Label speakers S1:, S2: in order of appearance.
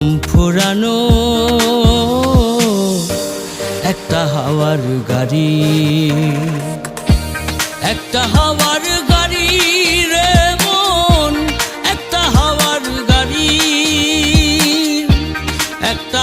S1: ফুরানো একটা হাওয়ার গাড়ি একটা হাওয়ার গাড়ি রে মন একটা হাওয়ার গাড়ি একটা